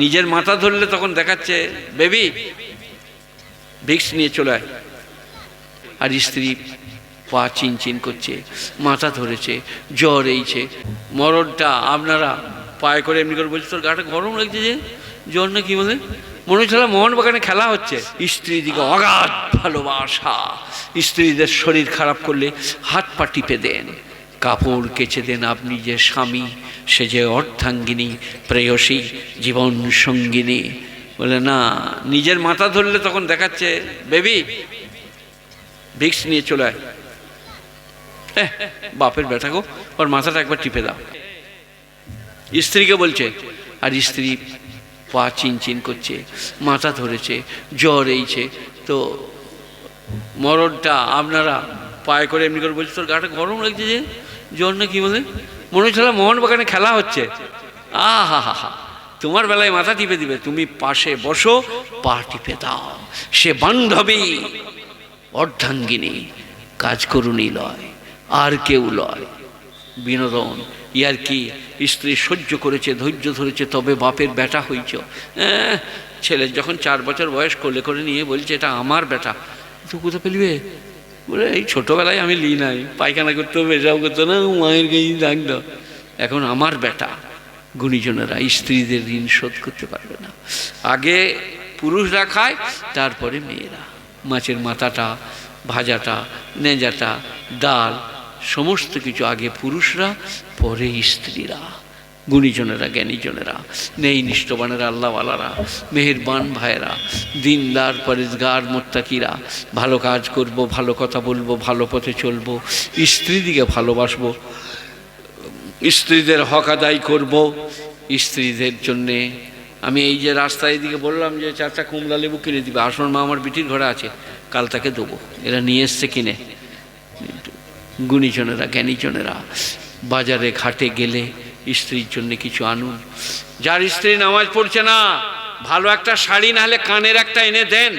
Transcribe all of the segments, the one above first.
নিজের মাথা ধরলে তখন দেখাচ্ছে, বেবি, ভিক্স নিয়ে চলে আর স্ত্রী পা চিন চিন করছে, মাথা ধরেছে, জ্বর এইছে। মরণটা আপনারা পায়ে করে এমনি করে বলছে, তোর গাটা গরম লাগছে যে? জ্বর না কি বলে? মনে হচ্ছে মোহন বাগানে খেলা হচ্ছে। স্ত্রী দিকে অগাধ ভালোবাসা। স্ত্রীদের শরীর খারাপ করলে হাত পা টিপে দেন। কাপড় কেচে দেন আপনি যে স্বামী সে যে অর্ধাঙ্গিনী প্রেয়সী জীবন সঙ্গিনী। বলে না নিজের মাথা ধরলে তখন দেখাচ্ছে বেবি ভিক্স নিয়ে চলে আয়। এহ, বাপের গো ওর মাথাটা একবার টিপে দাও। স্ত্রীকে বলছে আর স্ত্রী পা চিন চিন করছে মাথা ধরেছে জ্বর এইছে তো মরণটা আপনারা পায়ে করে এমনি করে বলছে তোর গাটা গরম লাগছে যে? না কি বলে? মনে হচ্ছে মোহন বাগানে খেলা হচ্ছে। আ হা হা হা তোমার বেলায় মাথা টিপে দিবে। তুমি পাশে বসো, পা টিপে দাও। সে বান্ধবী, অর্ধাঙ্গিনী, কাজ করুনি লয়, আর কেউ লয়। বিনোদন, ইয়ার কি? স্ত্রী সহ্য করেছে, ধৈর্য ধরেছে, তবে বাপের বেটা হইছ। ছেলের যখন চার বছর বয়স কোলে করে নিয়ে বলছে, এটা আমার বেটা তুই কোথাও পেলিবে বলে, এই ছোটোবেলায় আমি লি নাই, পায়খানা করতে এসব করতো না, মায়ের গায়ে ডাকতো এখন আমার বেটা গুণীজনেরা স্ত্রীদের ঋণ শোধ করতে পারবে না। আগে পুরুষরা খায়, তারপরে মেয়েরা। মাছের মাথাটা, ভাজাটা, নেজাটা, ডাল, সমস্ত কিছু আগে পুরুষরা, পরে স্ত্রীরা। গুণীজনেরা, জ্ঞানীজনেরা নেই নিষ্ঠবানেরা আল্লাহওয়ালারা, মেহেরবান ভাইয়েরা, দিনদার, পরেজগার, মোত্তাকিরা, ভালো কাজ করব, ভালো কথা বলব, ভালো পথে চলবো, স্ত্রীদিকে ভালোবাসবো, স্ত্রীদের হক আদায় করব, স্ত্রীদের জন্যে। আমি এই যে রাস্তায় দিকে বললাম যে চারটা কুমড়া লেবু কিনে দিবে আসন মা আমার বিটির ঘরে আছে, কাল তাকে দেবো। এরা নিয়ে এসছে কিনে। গুণীজনেরা, জ্ঞানীজনেরা, বাজারে, ঘাটে গেলে স্ত্রীর জন্য কিছু আনুন। যার স্ত্রী নামাজ পড়ছে না, ভালো একটা শাড়ি না হলে কানের একটা এনে দেন।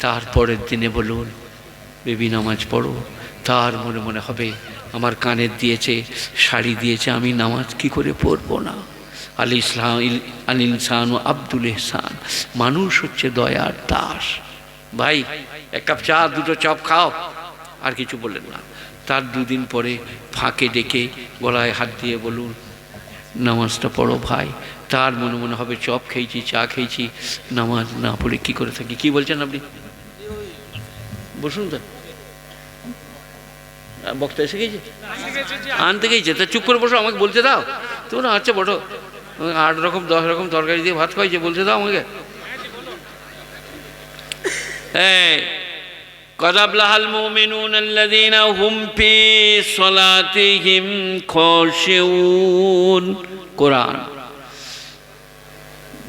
তারপরের দিনে বলুন, বেবি, নামাজ পড়ো। তার মনে মনে হবে, আমার কানের দিয়েছে, শাড়ি দিয়েছে, আমি নামাজ কি করে পড়ব না? আল ইসলাম আল ইনসান ও আব্দুল এহসান মানুষ হচ্ছে দয়ার দাস। ভাই, এক কাপ চা, দুটো চপ খাও। আর কিছু বললেন না। তার দুদিন পরে ফাঁকে ডেকে গলায় হাত দিয়ে বলুন, নামাজটা পড়ো ভাই, তার মনে মনে হবে চপ খেয়েছি, চা খেয়েছি, নামাজ না পড়ে কি করে থাকি? কি বলছেন আপনি? বসুন তো। বক্তা এসে গেছে? আনতে গেছে। তা চুপ করে বসো, আমাকে বলতে দাও। তোমরা আচ্ছা বটো আট রকম, দশ রকম তরকারি দিয়ে ভাত খাইছে বলতে দাও আমাকে। এই قد أفلح المؤمنون الذين هم في صلاتهم خاشعون কোরআন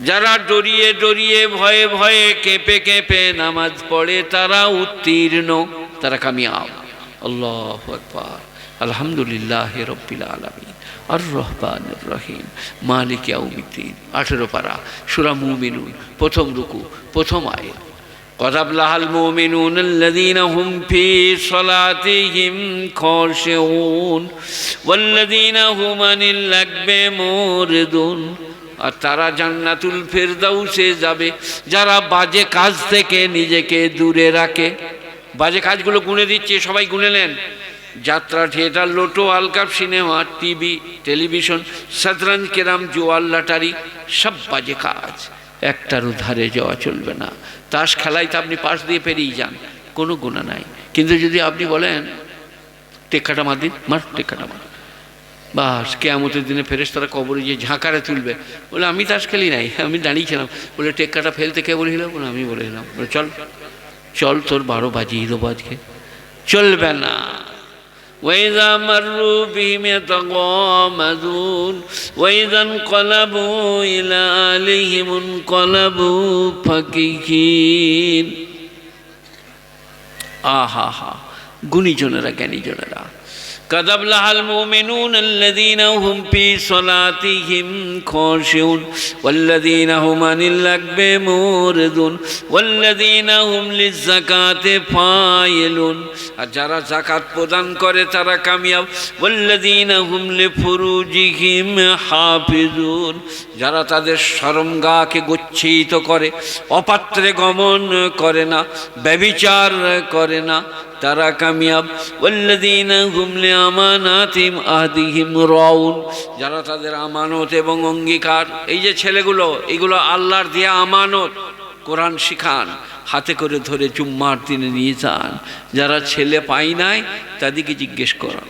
যারা ডরিয়ে ডরিয়ে ভয়ে ভয়ে কেঁপে কেঁপে নামাজ পড়ে তারা উত্তীর্ণ তারা কামিয়াব আল্লাহ আকবার আলহামদুলিল্লাহ রব্বিল আলমিন আর রহমান রহিম মালিক ইয়াউমিদ্দিন আঠেরো পারা সুরা মুমিনুন প্রথম রুকু প্রথম আয় قد أفلح المؤمنون الذين هم في صلاتهم خاشعون والذين هم عن اللغو معرضون আর তারা জান্নাতুল ফেরদাউসে যাবে যারা বাজে কাজ থেকে নিজেকে দূরে রাখে বাজে কাজগুলো গুনে দিচ্ছে সবাই গুনে নেন যাত্রা থিয়েটার লোটো আলকাপ সিনেমা টিভি টেলিভিশন শতরঞ্জ কেরাম জোয়াল লাটারি সব বাজে কাজ একটার ধারে যাওয়া চলবে না। তাস খেলায় তো আপনি পাশ দিয়ে পেরিয়ে যান, কোনো গুণা নাই। কিন্তু যদি আপনি বলেন, টেক্কাটা মার দিন, মার টেক্কাটা মার। বাস, কেয়ামতের দিনে ফেরেস তারা কবরে যে ঝাঁকারে তুলবে। বলে, আমি তাস খেলি নাই, আমি দাঁড়িয়েছিলাম। বলে, টেক্কাটা ফেলতে কে বলেছিলাম বলে, আমি বলেছিলাম বলে, চল চল তোর বারো বাজিয়ে দেবো চলবে না। وإذا مروا بهم يتغامزون وإذا انقلبوا إلى أهلهم انقلبوا فكهين আহা হা গুণীজনেরা জ্ঞানীজনেরা قد أفلح المؤمنون الذين هم في صلاتهم خاشعون والذين هم عن اللغو معرضون والذين هم للزكاة فاعلون আর যারা জাকাত প্রদান করে তারা কামিয়াব والذين هم لفروجهم حافظون যারা তাদের শরমগাকে গচ্ছিত করে অপাত্রে গমন করে না ব্যবিচার করে না তারা কামিয়াব ওয়াল্লাযীনা হুম লিআমানাতিহিম আহদিহিম রাউন, যারা তাদের আমানত এবং অঙ্গীকার। এই যে ছেলেগুলো, এগুলো আল্লাহর দেয়া আমানত। কোরআন শিখান, হাতে করে ধরে চুম্মার দিনে নিয়ে যান। যারা ছেলে পাই নাই, তাদেরকে জিজ্ঞেস করা